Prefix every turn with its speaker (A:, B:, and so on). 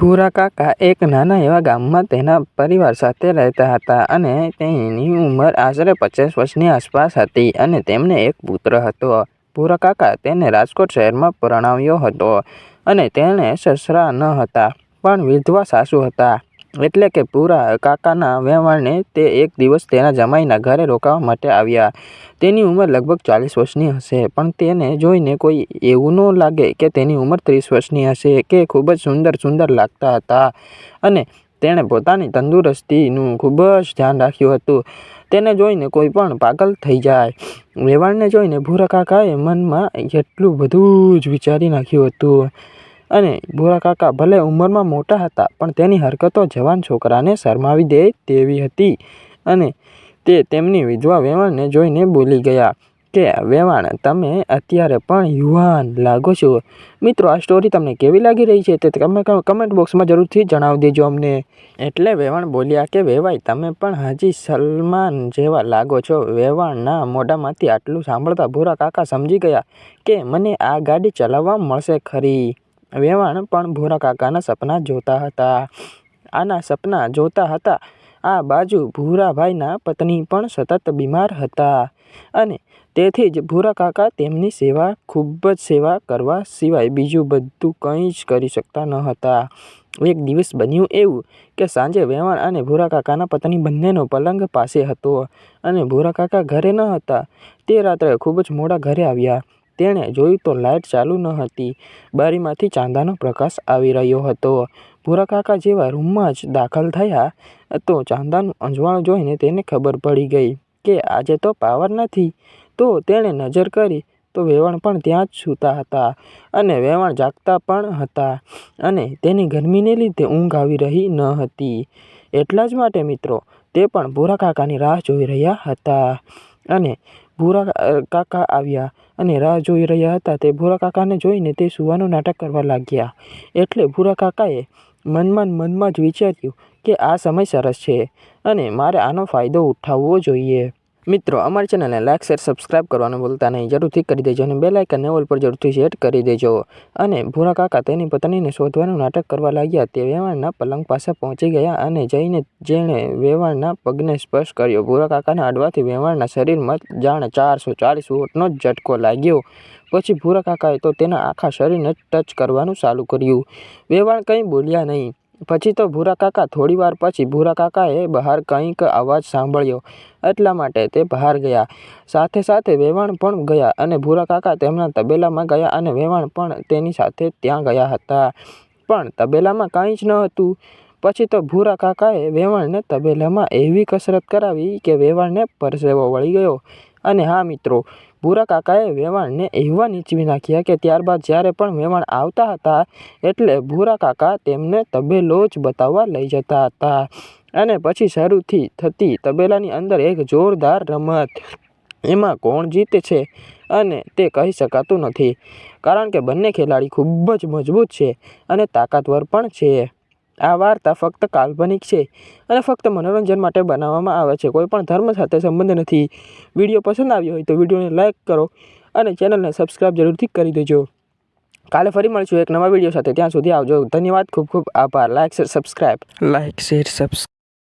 A: ભૂરા કાકા એક નાના એવા ગામમાં તેના પરિવાર સાથે રહેતા હતા અને તેની ઉંમર આશરે પચાસ વર્ષની આસપાસ હતી અને તેમને એક પુત્ર હતો. ભૂરા કાકા તેને રાજકોટ શહેરમાં પરણાવ્યો હતો અને તેણે સસરા ન હતા, પણ વિધવા સાસુ હતા. એટલે કે ભૂરા કાકાના વેવાણને તે એક દિવસ તેના જમાઈના ઘરે રોકાવા માટે આવ્યા. તેની ઉંમર લગભગ ચાલીસ વર્ષની હશે, પણ તેને જોઈને કોઈ એવું ન લાગે કે તેની ઉંમર ત્રીસ વર્ષની હશે, કે ખૂબ જ સુંદર સુંદર લાગતા હતા અને તેણે પોતાની તંદુરસ્તીનું ખૂબ જ ધ્યાન રાખ્યું હતું. તેને જોઈને કોઈ પણ પાગલ થઈ જાય. વેવાણને જોઈને ભૂરા કાકાએ મનમાં એટલું બધું જ વિચારી નાખ્યું હતું અને ભોરા કાકા ભલે ઉંમરમાં મોટા હતા, પણ તેની હરકતો જવાન છોકરાને શરમાવી દે તેવી હતી અને તે તેમની વિધવા વેવાણને જોઈને બોલી ગયા કે, વેવાણ, તમે અત્યારે પણ યુવાન લાગો છો. મિત્રો, આ સ્ટોરી તમને કેવી લાગી રહી છે તે તમે કમેન્ટ બોક્સમાં જરૂરથી જણાવી દેજો અમને. એટલે વેવાણ બોલ્યા કે, વેવાઈ, તમે પણ હજી સલમાન જેવા લાગો છો. વેવાણના મોઢામાંથી આટલું સાંભળતા ભૂરા કાકા સમજી ગયા કે, મને આ ગાડી ચલાવવા મળશે ખરી. વેવાણ પણ ભૂરા કાકાના સપના જોતા હતા. આના સપના જોતા હતા આ બાજુ ભૂરાભાઈના પત્ની પણ સતત બીમાર હતા અને તેથી જ ભૂરા કાકા તેમની સેવા, ખૂબ જ સેવા કરવા સિવાય બીજું બધું કંઈ જ કરી શકતા ન હતા. એક દિવસ બન્યું એવું કે સાંજે વેવાણ અને ભૂરા કાકાના પત્ની બંનેનો પલંગ પાસે હતો અને ભૂરા કાકા ઘરે ન હતા. તે રાત્રે ખૂબ જ મોડા ઘરે આવ્યા. તેણે જોયું તો લાઇટ ચાલુ ન હતી. બારીમાંથી ચાંદાનો પ્રકાશ આવી રહ્યો હતો. ભૂરાકાકા જેવા રૂમમાં જ દાખલ થયા તો ચાંદાનું અજવાળું જોઈને તેને ખબર પડી ગઈ કે આજે તો પાવર નથી. તો તેણે નજર કરી તો વેવાણ પણ ત્યાં જ સૂતા હતા અને વેવણ જાગતા પણ હતા અને તેની ગરમીને લીધે ઊંઘ આવી રહી ન હતી. એટલા જ માટે મિત્રો, તે પણ ભૂરા કાકાની રાહ જોઈ રહ્યા હતા અને ભૂરા કાકા આવ્યા અને રાહ જોઈ રહ્યા હતા તે ભૂરા કાકાને જોઈને તે સૂવાનું નાટક કરવા લાગ્યા. એટલે ભૂરા કાકાએ મનમાં મનમાં જ વિચાર્યું કે આ સમય સરસ છે અને મારે આનો ફાયદો ઉઠાવવો જોઈએ. મિત્રો, અમારી ચેનલને લાઇક શેર સબસ્ક્રાઇબ કરવાનું ભૂલતા નહીં. જરૂરથી કરી દેજો અને બેલ આઇકનને ઓલ પર જરૂરથી સેટ કરી દેજો. અને ભૂરા કાકા તેની પત્નીને શોધવાનું નાટક કરવા લાગ્યા. તે વેવાણના પલંગ પાસે પહોંચી ગયા અને જઈને જેણે વેવાણના પગને સ્પર્શ કર્યો. ભૂરા કાકાના અડવાથી વેવાણના શરીરમાં જાણે ચારસો ચાલીસ વોટનો ઝટકો લાગ્યો. પછી ભૂરા કાકાએ તો તેના આખા શરીરને ટચ કરવાનું ચાલુ કર્યું. વેવાણ કંઈ બોલ્યા નહીં. પછી તો ભૂરા કાકા થોડીવાર પછી ભૂરા કાકાએ બહાર કંઈક અવાજ સાંભળ્યો એટલા માટે તે બહાર ગયા. સાથે સાથે વેવાણ પણ ગયા અને ભૂરા કાકા તેમના તબેલામાં ગયા અને વેવાણ પણ તેની સાથે ત્યાં ગયા હતા. પણ તબેલામાં કંઈ જ ન હતું. પછી તો ભૂરા કાકાએ વેવાણને તબેલામાં એવી કસરત કરાવી કે વેવાણને પરસેવો વળી ગયો. અને હા મિત્રો, ભૂરા કાકાએ વેવાણને એવા નીચવી નાખ્યા કે ત્યારબાદ જ્યારે પણ વેવાણ આવતા હતા, એટલે ભૂરા કાકા તેમને તબેલો જ બતાવવા લઈ જતા હતા. અને પછી શરૂથી થતી તબેલાની અંદર એક જોરદાર રમત. એમાં કોણ જીતે છે અને તે કહી શકાતું નથી કારણ કે બંને ખેલાડી ખૂબ જ મજબૂત છે અને તાકાતવર પણ છે. આ વાર્તા ફક્ત કાલ્પનિક છે અને ફક્ત મનોરંજન માટે બનાવવામાં આવે છે. કોઈપણ ધર્મ સાથે સંબંધ નથી. વીડિયો પસંદ આવ્યો હોય તો વિડીયોને લાઇક કરો અને ચેનલને સબસ્ક્રાઈબ જરૂરથી કરી દેજો. કાલે ફરી મળીશું એક નવા વીડિયો સાથે ત્યાં સુધી આવજો. ધન્યવાદ ખૂબ ખૂબ આભાર. Like share subscribe. Like share subscribe